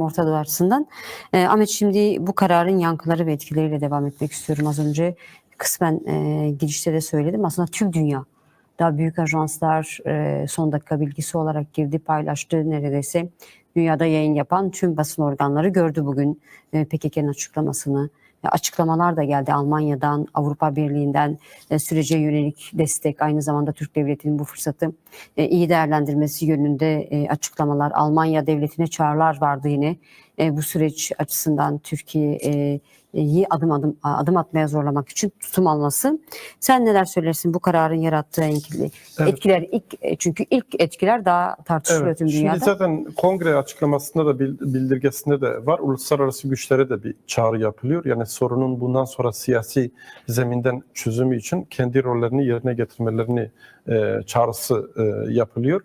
Orta Doğu açısından. E, Ahmet şimdi bu kararın yankıları ve etkileriyle devam etmek istiyorum. Az önce kısmen e, girişte de söyledim. Aslında tüm dünya daha büyük ajanslar e, son dakika bilgisi olarak girdi paylaştı neredeyse. Dünyada yayın yapan tüm basın organları gördü bugün e, PKK'nın açıklamasını. E, açıklamalar da geldi Almanya'dan, Avrupa Birliği'nden e, sürece yönelik destek, aynı zamanda Türk Devleti'nin bu fırsatı e, iyi değerlendirmesi yönünde açıklamalar. Almanya devletine çağrılar vardı yine. Bu süreç açısından Türkiye'yi adım adım adım atmaya zorlamak için tutum alması. Sen neler söylersin bu kararın yarattığı etkili, Evet. etkiler ilk e, çünkü ilk etkiler daha tartışılıyor Evet. tüm Şimdi dünyada. zaten kongre açıklamasında da bil- bildirgesinde de var. Uluslararası güçlere de bir çağrı yapılıyor. Yani sorunun bundan sonra siyasi zeminden çözümü için kendi rollerini yerine getirmelerini e, çağrısı e, yapılıyor.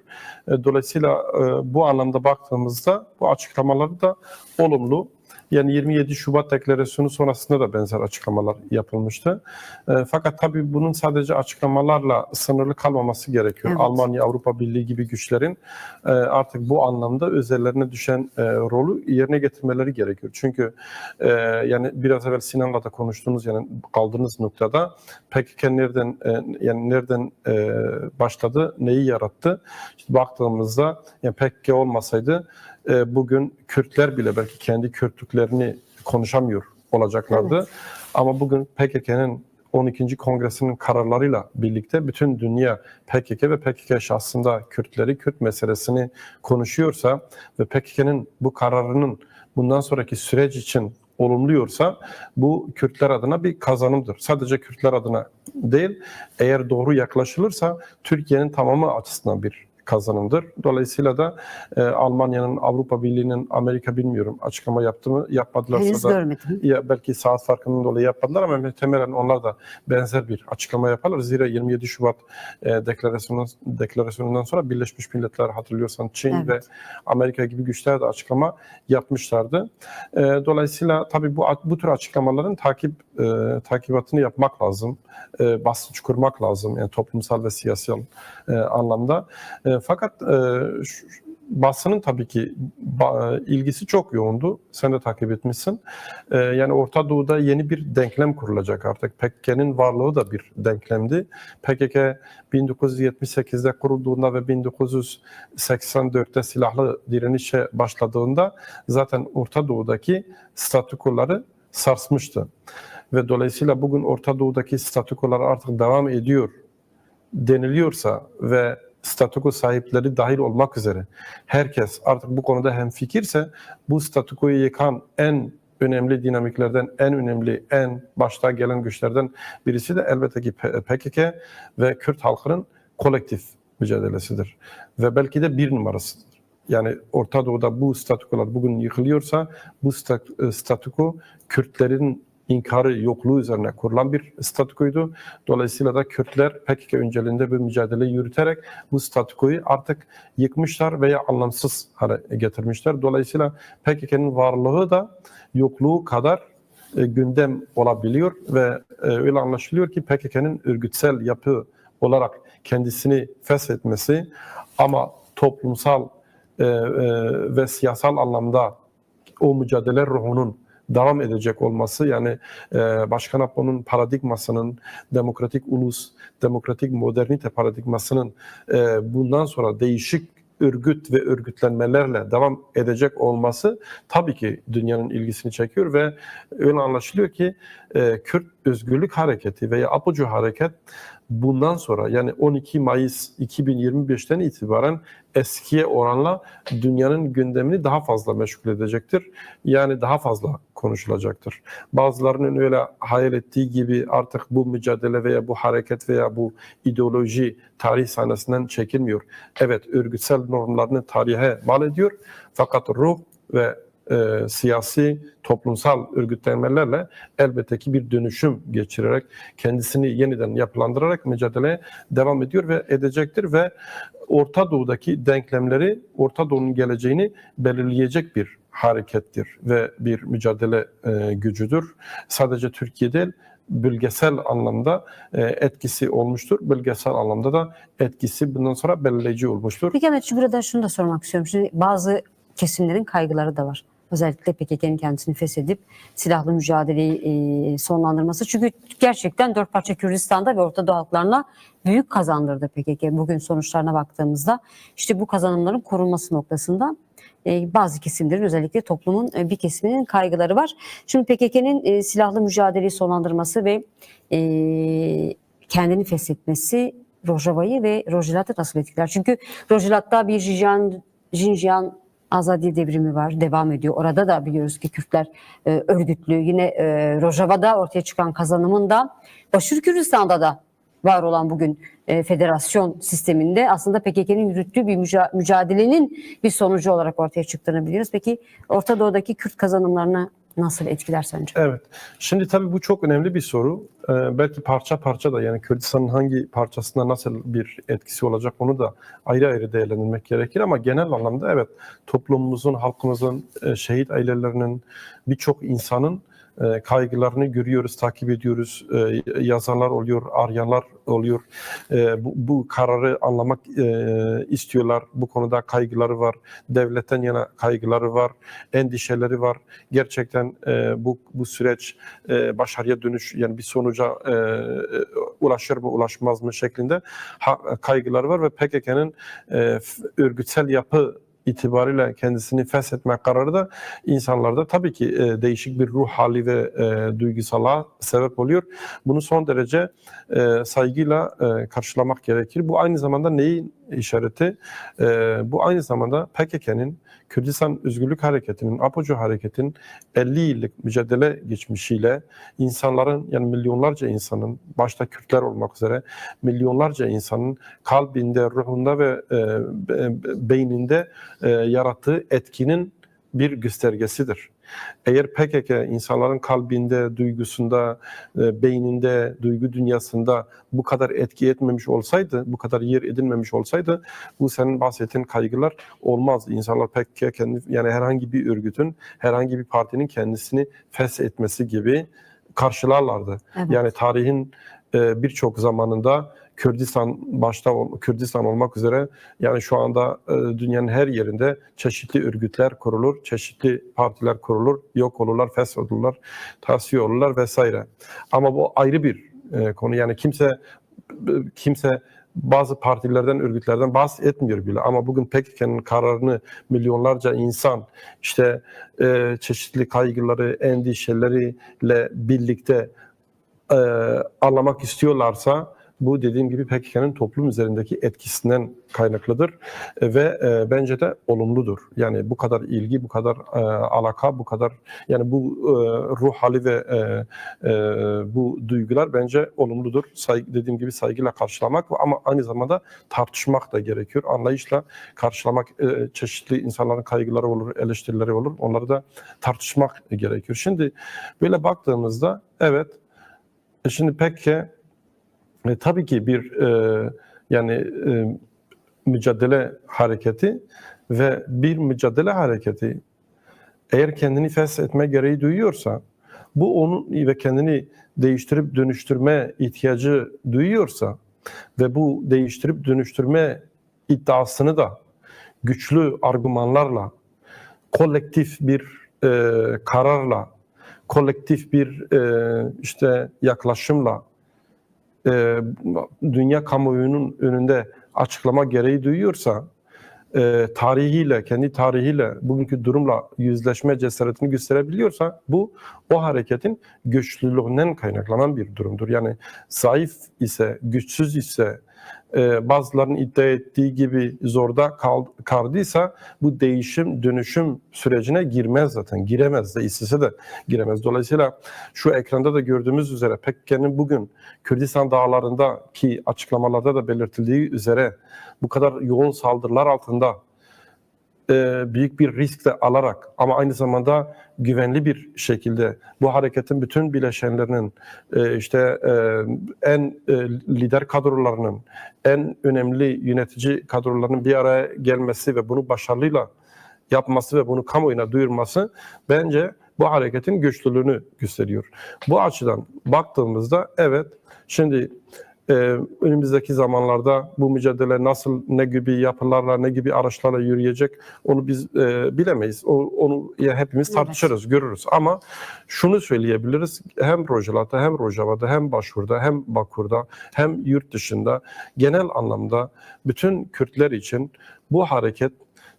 E, dolayısıyla e, bu anlamda baktığımızda bu açıklamaları da olumlu. Yani 27 Şubat deklarasyonu sonrasında da benzer açıklamalar yapılmıştı. E, fakat tabii bunun sadece açıklamalarla sınırlı kalmaması gerekiyor. Evet. Almanya, Avrupa Birliği gibi güçlerin e, artık bu anlamda üzerlerine düşen e, rolü yerine getirmeleri gerekiyor. Çünkü e, yani biraz evvel Sinan'la da konuştuğunuz yani kaldığınız noktada PKK nereden e, yani nereden e, başladı, neyi yarattı? İşte baktığımızda yani PKK olmasaydı e, bugün Kürtler bile belki kendi Kürtlüklerini konuşamıyor olacaklardı. Evet. Ama bugün PKK'nın 12. Kongresinin kararlarıyla birlikte bütün dünya PKK ve PKK şahsında Kürtleri, Kürt meselesini konuşuyorsa ve PKK'nın bu kararının bundan sonraki süreç için olumluyorsa bu Kürtler adına bir kazanımdır. Sadece Kürtler adına değil, eğer doğru yaklaşılırsa Türkiye'nin tamamı açısından bir kazanımdır. Dolayısıyla da e, Almanya'nın, Avrupa Birliği'nin, Amerika bilmiyorum açıklama yaptı mı yapmadılarsa Henüz da görmedim. ya belki saat farkının dolayı yapmadılar ama muhtemelen onlar da benzer bir açıklama yaparlar. Zira 27 Şubat e, deklarasyonundan, deklarasyonundan sonra Birleşmiş Milletler hatırlıyorsan Çin Evet. ve Amerika gibi güçler de açıklama yapmışlardı. E, dolayısıyla tabii bu bu tür açıklamaların takip e, takibatını yapmak lazım. E, basınç kurmak lazım yani toplumsal ve siyasal e, anlamda. E, fakat e, şu- basının tabii ki ilgisi çok yoğundu. Sen de takip etmişsin. Ee, yani Orta Doğu'da yeni bir denklem kurulacak artık. PKK'nın varlığı da bir denklemdi. PKK 1978'de kurulduğunda ve 1984'te silahlı direnişe başladığında zaten Orta Doğu'daki statükoları sarsmıştı. Ve dolayısıyla bugün Orta Doğu'daki statükolar artık devam ediyor deniliyorsa ve statüko sahipleri dahil olmak üzere herkes artık bu konuda hemfikirse bu statükoyu yıkan en önemli dinamiklerden, en önemli, en başta gelen güçlerden birisi de elbette ki PKK ve Kürt halkının kolektif mücadelesidir. Ve belki de bir numarasıdır. Yani Orta Doğu'da bu statükolar bugün yıkılıyorsa bu stat- e, statüko Kürtlerin inkarı yokluğu üzerine kurulan bir statükoydu. Dolayısıyla da Kürtler PKK önceliğinde bir mücadele yürüterek bu statükoyu artık yıkmışlar veya anlamsız hale getirmişler. Dolayısıyla PKK'nın varlığı da yokluğu kadar e, gündem olabiliyor ve e, öyle anlaşılıyor ki PKK'nın örgütsel yapı olarak kendisini feshetmesi ama toplumsal e, e, ve siyasal anlamda o mücadele ruhunun devam edecek olması yani e, Başkan Apo'nun paradigmasının demokratik ulus, demokratik modernite paradigmasının e, bundan sonra değişik örgüt ve örgütlenmelerle devam edecek olması tabii ki dünyanın ilgisini çekiyor ve öyle anlaşılıyor ki e, Kürt Özgürlük Hareketi veya Apocu Hareket bundan sonra yani 12 Mayıs 2025'ten itibaren eskiye oranla dünyanın gündemini daha fazla meşgul edecektir. Yani daha fazla konuşulacaktır. Bazılarının öyle hayal ettiği gibi artık bu mücadele veya bu hareket veya bu ideoloji tarih sahnesinden çekilmiyor. Evet örgütsel normlarını tarihe mal ediyor fakat ruh ve e, siyasi, toplumsal örgütlenmelerle elbette ki bir dönüşüm geçirerek kendisini yeniden yapılandırarak mücadeleye devam ediyor ve edecektir ve Orta Doğu'daki denklemleri Orta Doğu'nun geleceğini belirleyecek bir harekettir ve bir mücadele e, gücüdür. Sadece Türkiye değil, bölgesel anlamda e, etkisi olmuştur. Bölgesel anlamda da etkisi bundan sonra belirleyici olmuştur. Peki Ahmet burada şunu da sormak istiyorum. Şimdi bazı kesimlerin kaygıları da var. Özellikle PKK'nın kendisini feshedip silahlı mücadeleyi e, sonlandırması. Çünkü gerçekten dört parça Kürdistan'da ve Orta Doğu halklarına büyük kazandırdı PKK. Bugün sonuçlarına baktığımızda işte bu kazanımların korunması noktasında bazı kesimlerin özellikle toplumun e, bir kesiminin kaygıları var. Şimdi PKK'nın e, silahlı mücadeleyi sonlandırması ve e, kendini feshetmesi Rojava'yı ve Rojilat'ı nasıl etkiler? Çünkü Rojilat'ta bir Jinjan, Jinjan Azadi devrimi var, devam ediyor. Orada da biliyoruz ki Kürtler e, örgütlü. Yine e, Rojava'da ortaya çıkan kazanımın da Başır Kürdistan'da da var olan bugün e, federasyon sisteminde aslında PKK'nın yürüttüğü bir müca- mücadelenin bir sonucu olarak ortaya çıktığını biliyoruz. Peki Orta Doğu'daki Kürt kazanımlarına nasıl etkiler sence? Evet. Şimdi tabii bu çok önemli bir soru. Ee, belki parça parça da yani Kürdistan'ın hangi parçasında nasıl bir etkisi olacak onu da ayrı ayrı değerlendirmek gerekir ama genel anlamda evet toplumumuzun, halkımızın, e, şehit ailelerinin birçok insanın e, kaygılarını görüyoruz, takip ediyoruz. E, yazarlar oluyor, arayanlar oluyor. E, bu, bu kararı anlamak e, istiyorlar. Bu konuda kaygıları var. Devletten yana kaygıları var, endişeleri var. Gerçekten bu bu süreç başarıya dönüş yani bir sonuca ulaşır mı ulaşmaz mı şeklinde ha- kaygıları var ve PKK'nın örgütsel yapı itibariyle kendisini feshetme kararı da insanlarda tabii ki e, değişik bir ruh hali ve e, duygusala sebep oluyor. Bunu son derece e, saygıyla e, karşılamak gerekir. Bu aynı zamanda neyin işareti? E, bu aynı zamanda PKK'nın Kürdistan Özgürlük Hareketi'nin, APOCO hareketinin 50 yıllık mücadele geçmişiyle insanların yani milyonlarca insanın başta Kürtler olmak üzere milyonlarca insanın kalbinde, ruhunda ve e, be- be- beyninde e, yarattığı etkinin bir göstergesidir. Eğer PKK insanların kalbinde, duygusunda, e, beyninde, duygu dünyasında bu kadar etki etmemiş olsaydı, bu kadar yer edinmemiş olsaydı bu senin bahsettiğin kaygılar olmaz. İnsanlar PKK kendi yani herhangi bir örgütün, herhangi bir partinin kendisini feshetmesi gibi karşılarlardı. Evet. Yani tarihin e, birçok zamanında Kürdistan başta Kürdistan olmak üzere yani şu anda e, dünyanın her yerinde çeşitli örgütler kurulur, çeşitli partiler kurulur, yok olurlar, feshedilirler, tavsiye olurlar vesaire. Ama bu ayrı bir e, konu. Yani kimse kimse bazı partilerden, örgütlerden bahsetmiyor bile. Ama bugün PKK'nın kararını milyonlarca insan işte e, çeşitli kaygıları, endişeleriyle birlikte e, anlamak istiyorlarsa bu dediğim gibi PKK'nın toplum üzerindeki etkisinden kaynaklıdır E, ve e, bence de olumludur. Yani bu kadar ilgi, bu kadar e, alaka, bu kadar yani bu e, ruh hali ve e, e, bu duygular bence olumludur. Saygı, dediğim gibi saygıyla karşılamak ama aynı zamanda tartışmak da gerekiyor. Anlayışla karşılamak e, çeşitli insanların kaygıları olur, eleştirileri olur. Onları da tartışmak gerekiyor. Şimdi böyle baktığımızda evet e, Şimdi PKK e, tabii ki bir e, yani e, mücadele hareketi ve bir mücadele hareketi eğer kendini feshetme gereği duyuyorsa bu onun ve kendini değiştirip dönüştürme ihtiyacı duyuyorsa ve bu değiştirip dönüştürme iddiasını da güçlü argümanlarla kolektif bir e, kararla kolektif bir e, işte yaklaşımla e, dünya kamuoyunun önünde açıklama gereği duyuyorsa e, tarihiyle, kendi tarihiyle bugünkü durumla yüzleşme cesaretini gösterebiliyorsa bu o hareketin güçlülüğünden kaynaklanan bir durumdur. Yani zayıf ise, güçsüz ise, e, bazılarının iddia ettiği gibi zorda kal, kaldıysa bu değişim, dönüşüm sürecine girmez zaten. Giremez de, istese de giremez. Dolayısıyla şu ekranda da gördüğümüz üzere PKK'nın bugün Kürdistan dağlarındaki açıklamalarda da belirtildiği üzere bu kadar yoğun saldırılar altında büyük bir risk de alarak ama aynı zamanda güvenli bir şekilde bu hareketin bütün bileşenlerinin e, işte e, en e, lider kadrolarının en önemli yönetici kadrolarının bir araya gelmesi ve bunu başarıyla yapması ve bunu kamuoyuna duyurması bence bu hareketin güçlülüğünü gösteriyor. Bu açıdan baktığımızda evet şimdi e, önümüzdeki zamanlarda bu mücadele nasıl, ne gibi yapılarla, ne gibi araçlarla yürüyecek onu biz e, bilemeyiz. O, onu ya hepimiz Evet. tartışırız, görürüz. Ama şunu söyleyebiliriz. Hem Rojava'da, hem Rojava'da, hem Başvur'da, hem Bakur'da, hem yurt dışında genel anlamda bütün Kürtler için bu hareket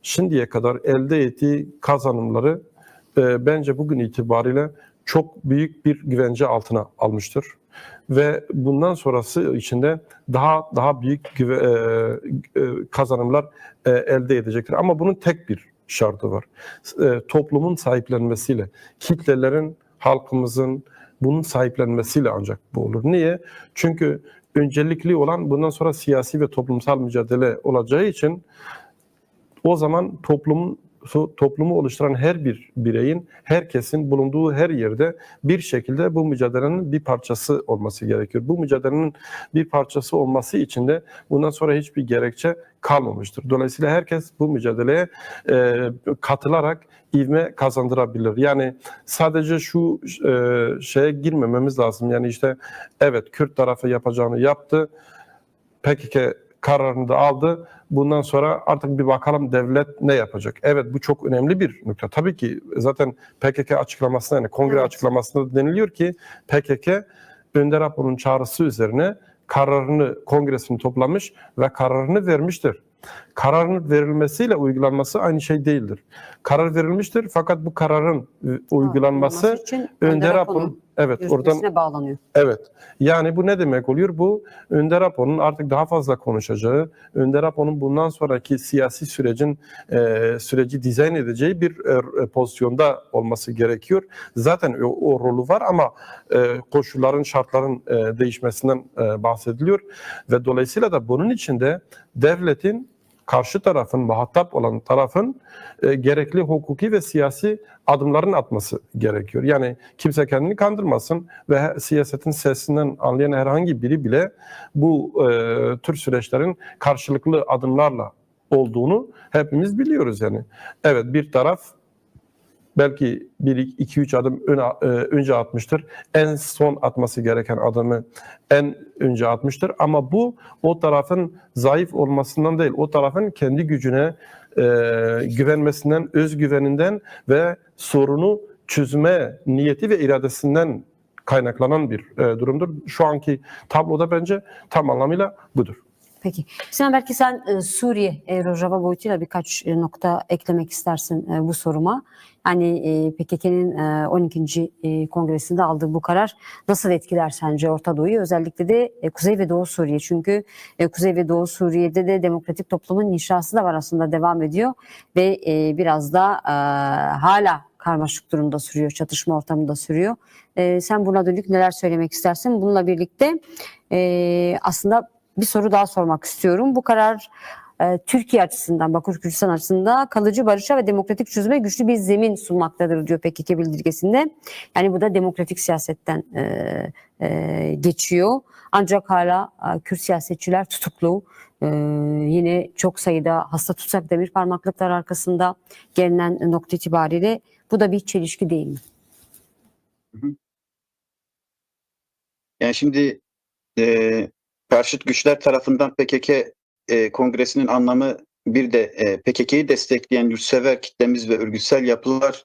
şimdiye kadar elde ettiği kazanımları e, bence bugün itibariyle çok büyük bir güvence altına almıştır ve bundan sonrası içinde daha daha büyük e, e, kazanımlar e, elde edecektir. Ama bunun tek bir şartı var. E, toplumun sahiplenmesiyle, kitlelerin, halkımızın bunun sahiplenmesiyle ancak bu olur. Niye? Çünkü öncelikli olan bundan sonra siyasi ve toplumsal mücadele olacağı için o zaman toplumun toplumu oluşturan her bir bireyin, herkesin bulunduğu her yerde bir şekilde bu mücadelenin bir parçası olması gerekiyor. Bu mücadelenin bir parçası olması için de bundan sonra hiçbir gerekçe kalmamıştır. Dolayısıyla herkes bu mücadeleye e, katılarak ivme kazandırabilir. Yani sadece şu e, şeye girmememiz lazım. Yani işte evet Kürt tarafı yapacağını yaptı. PKK kararını da aldı. Bundan sonra artık bir bakalım devlet ne yapacak? Evet bu çok önemli bir nokta. Tabii ki zaten PKK açıklamasında yani kongre Evet. açıklamasında deniliyor ki PKK Önder Apo'nun çağrısı üzerine kararını kongresini toplamış ve kararını vermiştir. Kararın verilmesiyle uygulanması aynı şey değildir. Karar verilmiştir fakat bu kararın e, uygulanması için Önder Apo'nun Evet oradan bağlanıyor. Evet. Yani bu ne demek oluyor? Bu Önder Apo'nun artık daha fazla konuşacağı, Önder Apo'nun bundan sonraki siyasi sürecin e, süreci dizayn edeceği bir e, pozisyonda olması gerekiyor. Zaten o, o rolü var ama e, koşulların, şartların e, değişmesinden e, bahsediliyor ve dolayısıyla da bunun içinde devletin karşı tarafın, muhatap olan tarafın e, gerekli hukuki ve siyasi adımların atması gerekiyor. Yani kimse kendini kandırmasın ve siyasetin sesinden anlayan herhangi biri bile bu e, tür süreçlerin karşılıklı adımlarla olduğunu hepimiz biliyoruz yani. Evet bir taraf belki bir iki üç adım öne, e, önce atmıştır. En son atması gereken adımı en önce atmıştır. Ama bu o tarafın zayıf olmasından değil, o tarafın kendi gücüne e, güvenmesinden, özgüveninden ve sorunu çözme niyeti ve iradesinden kaynaklanan bir e, durumdur. Şu anki tabloda bence tam anlamıyla budur. Peki. Sinan belki sen e, Suriye e, Rojava boyutuyla birkaç e, nokta eklemek istersin e, bu soruma. Hani e, PKK'nin e, 12. e, kongresinde aldığı bu karar nasıl etkiler sence Orta Doğu'yu? Özellikle de e, Kuzey ve Doğu Suriye. Çünkü e, Kuzey ve Doğu Suriye'de de demokratik toplumun inşası da var aslında devam ediyor. Ve e, biraz da e, hala karmaşık durumda sürüyor, çatışma ortamında sürüyor. E, sen buna dönük neler söylemek istersin? Bununla birlikte e, aslında bir soru daha sormak istiyorum. Bu karar e, Türkiye açısından, Bakur Kürdistan açısından kalıcı barışa ve demokratik çözüme güçlü bir zemin sunmaktadır diyor PKK bildirgesinde. Yani bu da demokratik siyasetten e, e, geçiyor. Ancak hala e, Kürt siyasetçiler tutuklu. E, yine çok sayıda hasta tutsak demir parmaklıklar arkasında gelinen nokta itibariyle bu da bir çelişki değil mi? Yani şimdi e, karşıt güçler tarafından PKK e, kongresinin anlamı bir de e, PKK'yı destekleyen yurtsever kitlemiz ve örgütsel yapılar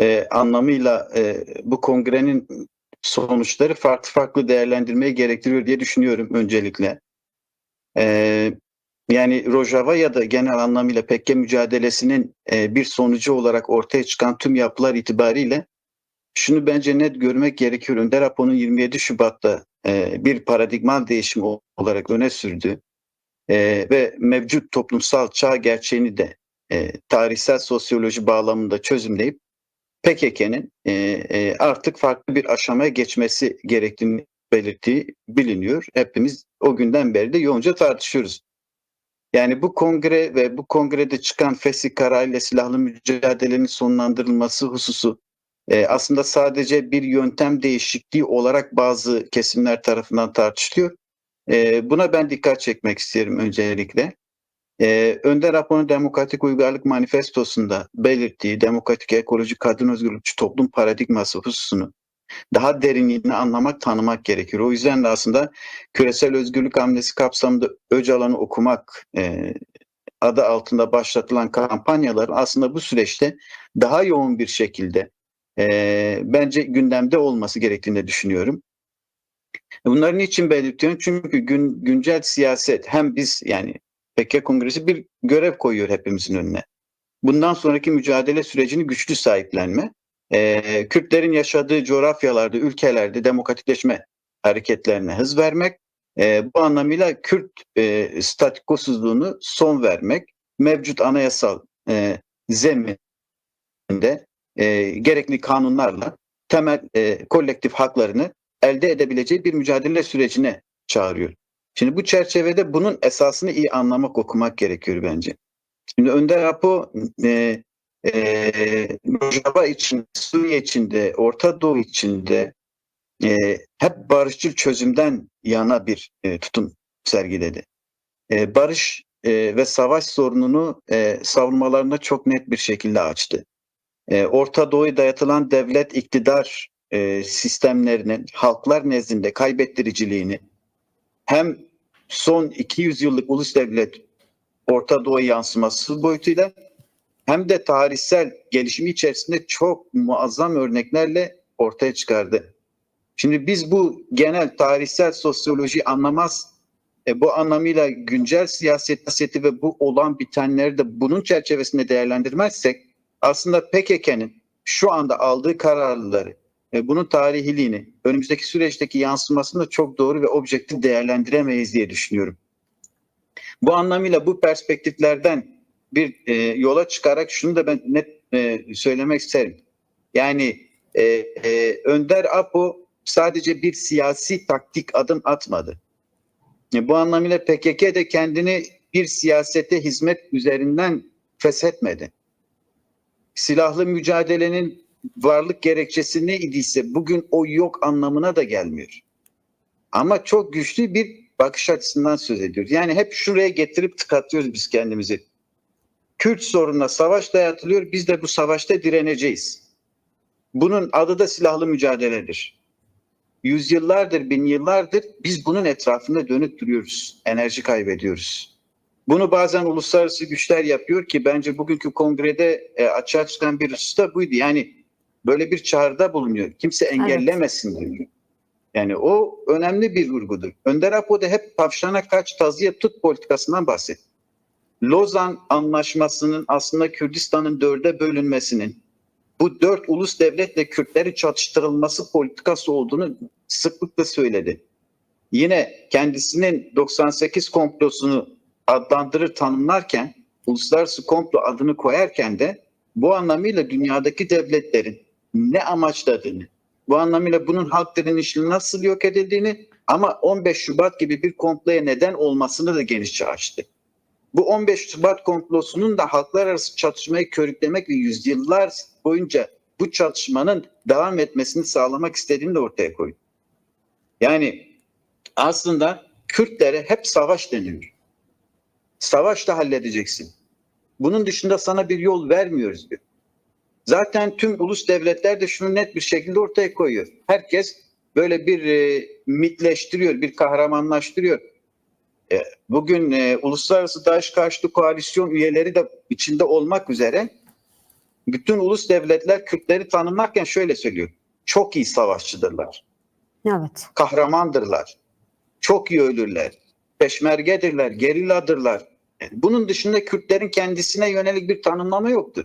e, anlamıyla e, bu kongrenin sonuçları farklı farklı değerlendirmeyi gerektiriyor diye düşünüyorum öncelikle. E, yani Rojava ya da genel anlamıyla PKK mücadelesinin e, bir sonucu olarak ortaya çıkan tüm yapılar itibariyle şunu bence net görmek gerekiyor. Önder Apo'nun 27 Şubat'ta e, bir paradigmal değişim o- olarak öne sürdü E, ve mevcut toplumsal çağ gerçeğini de e, tarihsel sosyoloji bağlamında çözümleyip PKK'nin e, artık farklı bir aşamaya geçmesi gerektiğini belirttiği biliniyor. Hepimiz o günden beri de yoğunca tartışıyoruz. Yani bu kongre ve bu kongrede çıkan fesih kararıyla silahlı mücadelenin sonlandırılması hususu e, aslında sadece bir yöntem değişikliği olarak bazı kesimler tarafından tartışılıyor. E, buna ben dikkat çekmek isterim öncelikle. E, Önder Apo'nun Demokratik Uygarlık Manifestosu'nda belirttiği demokratik ekolojik kadın özgürlükçü toplum paradigması hususunu daha derinliğini anlamak, tanımak gerekiyor. O yüzden de aslında küresel özgürlük hamlesi kapsamında Öcalan'ı okumak e, adı altında başlatılan kampanyalar aslında bu süreçte daha yoğun bir şekilde e, bence gündemde olması gerektiğini düşünüyorum. Bunları niçin belirtiyorum? Çünkü gün, güncel siyaset hem biz yani PKK Kongresi bir görev koyuyor hepimizin önüne. Bundan sonraki mücadele sürecini güçlü sahiplenme, e, Kürtlerin yaşadığı coğrafyalarda, ülkelerde demokratikleşme hareketlerine hız vermek, e, bu anlamıyla Kürt e, statikosuzluğunu son vermek, mevcut anayasal e, zeminde e, gerekli kanunlarla temel e, kolektif haklarını elde edebileceği bir mücadele sürecine çağırıyor. Şimdi bu çerçevede bunun esasını iyi anlamak, okumak gerekiyor bence. Şimdi Önder Apo e, e, için, Suriye içinde, Orta Doğu içinde e, hep barışçıl çözümden yana bir e, tutum sergiledi. E, barış e, ve savaş sorununu e, savunmalarına çok net bir şekilde açtı. E, Orta Doğu'ya dayatılan devlet iktidar e, sistemlerinin halklar nezdinde kaybettiriciliğini hem son 200 yıllık ulus devlet Orta Doğu yansıması boyutuyla hem de tarihsel gelişimi içerisinde çok muazzam örneklerle ortaya çıkardı. Şimdi biz bu genel tarihsel sosyoloji anlamaz, e, bu anlamıyla güncel siyaset ve bu olan bitenleri de bunun çerçevesinde değerlendirmezsek aslında PKK'nın şu anda aldığı kararları, e, bunun tarihiliğini, önümüzdeki süreçteki yansımasını da çok doğru ve objektif değerlendiremeyiz diye düşünüyorum. Bu anlamıyla bu perspektiflerden bir e, yola çıkarak şunu da ben net e, söylemek isterim. Yani e, e, Önder Apo sadece bir siyasi taktik adım atmadı. E, bu anlamıyla PKK de kendini bir siyasete hizmet üzerinden feshetmedi. Silahlı mücadelenin varlık gerekçesi ne idiyse bugün o yok anlamına da gelmiyor. Ama çok güçlü bir bakış açısından söz ediyoruz. Yani hep şuraya getirip tıkatıyoruz biz kendimizi. Kürt sorununa savaş dayatılıyor. Biz de bu savaşta direneceğiz. Bunun adı da silahlı mücadeledir. Yüzyıllardır, bin yıllardır biz bunun etrafında dönüp duruyoruz. Enerji kaybediyoruz. Bunu bazen uluslararası güçler yapıyor ki bence bugünkü kongrede e, açığa çıkan bir husus da buydu. Yani böyle bir çağrıda bulunuyor. Kimse engellemesin diyor. Yani o önemli bir vurgudur. Önder Apo da hep tavşana kaç tazıya tut politikasından bahsetti. Lozan Anlaşması'nın aslında Kürdistan'ın dörde bölünmesinin bu dört ulus devletle Kürtleri çatıştırılması politikası olduğunu sıklıkla söyledi. Yine kendisinin 98 komplosunu adlandırır tanımlarken uluslararası komplo adını koyarken de bu anlamıyla dünyadaki devletlerin ne amaçladığını, bu anlamıyla bunun halk direnişinin nasıl yok edildiğini ama 15 Şubat gibi bir komploya neden olmasını da genişçe açtı. Bu 15 Şubat komplosunun da halklar arası çatışmayı körüklemek ve yüzyıllar boyunca bu çatışmanın devam etmesini sağlamak istediğini de ortaya koydu. Yani aslında Kürtlere hep savaş deniyor. Savaşta halledeceksin. Bunun dışında sana bir yol vermiyoruz diyor. Zaten tüm ulus devletler de şunu net bir şekilde ortaya koyuyor. Herkes böyle bir e, mitleştiriyor, bir kahramanlaştırıyor. E, bugün e, uluslararası DAEŞ karşıtı koalisyon üyeleri de içinde olmak üzere bütün ulus devletler Kürtleri tanımlarken şöyle söylüyor. Çok iyi savaşçıdırlar. Evet. Kahramandırlar. Çok iyi ölürler. Peşmergedirler, geriladırlar. Yani bunun dışında Kürtlerin kendisine yönelik bir tanımlama yoktur.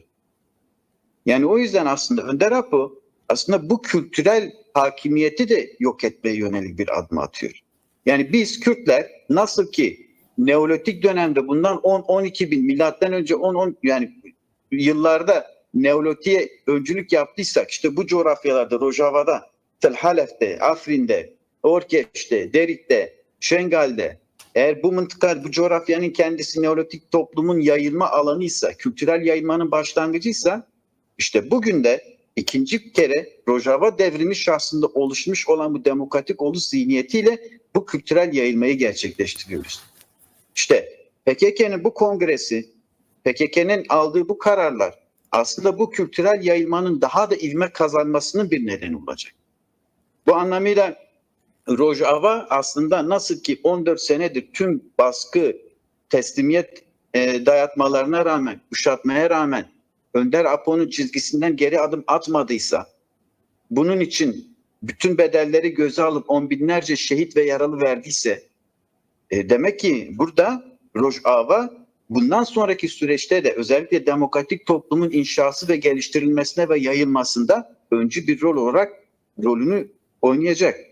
Yani o yüzden aslında Önder Apo aslında bu kültürel hakimiyeti de yok etmeye yönelik bir adım atıyor. Yani biz Kürtler nasıl ki Neolitik dönemde bundan 10-12 bin milattan önce 10-10 yani yıllarda Neolitik'e öncülük yaptıysak işte bu coğrafyalarda Rojava'da, Tel Halef'te, Afrin'de, Orkeş'te, Derik'te, Şengal'de eğer bu mıntıka, bu coğrafyanın kendisi Neolitik toplumun yayılma alanıysa, kültürel yayılmanın başlangıcıysa işte bugün de ikinci kere Rojava devrimi şahsında oluşmuş olan bu demokratik olus zihniyetiyle bu kültürel yayılmayı gerçekleştiriyoruz. İşte PKK'nın bu kongresi, PKK'nın aldığı bu kararlar aslında bu kültürel yayılmanın daha da ivme kazanmasının bir nedeni olacak. Bu anlamıyla Rojava aslında nasıl ki 14 senedir tüm baskı, teslimiyet e, dayatmalarına rağmen, kuşatmaya rağmen Önder Apo'nun çizgisinden geri adım atmadıysa, bunun için bütün bedelleri göze alıp on binlerce şehit ve yaralı verdiyse, e, demek ki burada Rojava bundan sonraki süreçte de özellikle demokratik toplumun inşası ve geliştirilmesine ve yayılmasında öncü bir rol olarak rolünü oynayacak.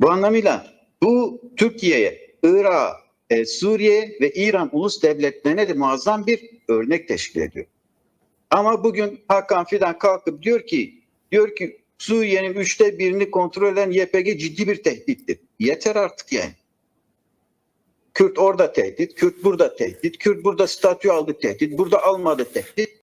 Bu anlamıyla bu Türkiye'ye, Irak'a, e, Suriye ve İran ulus devletlerine de muazzam bir örnek teşkil ediyor. Ama bugün Hakan Fidan kalkıp diyor ki diyor ki Suriye'nin üçte birini kontrol eden YPG ciddi bir tehdittir. Yeter artık yani. Kürt orada tehdit, Kürt burada tehdit, Kürt burada statü aldı tehdit, burada almadı tehdit.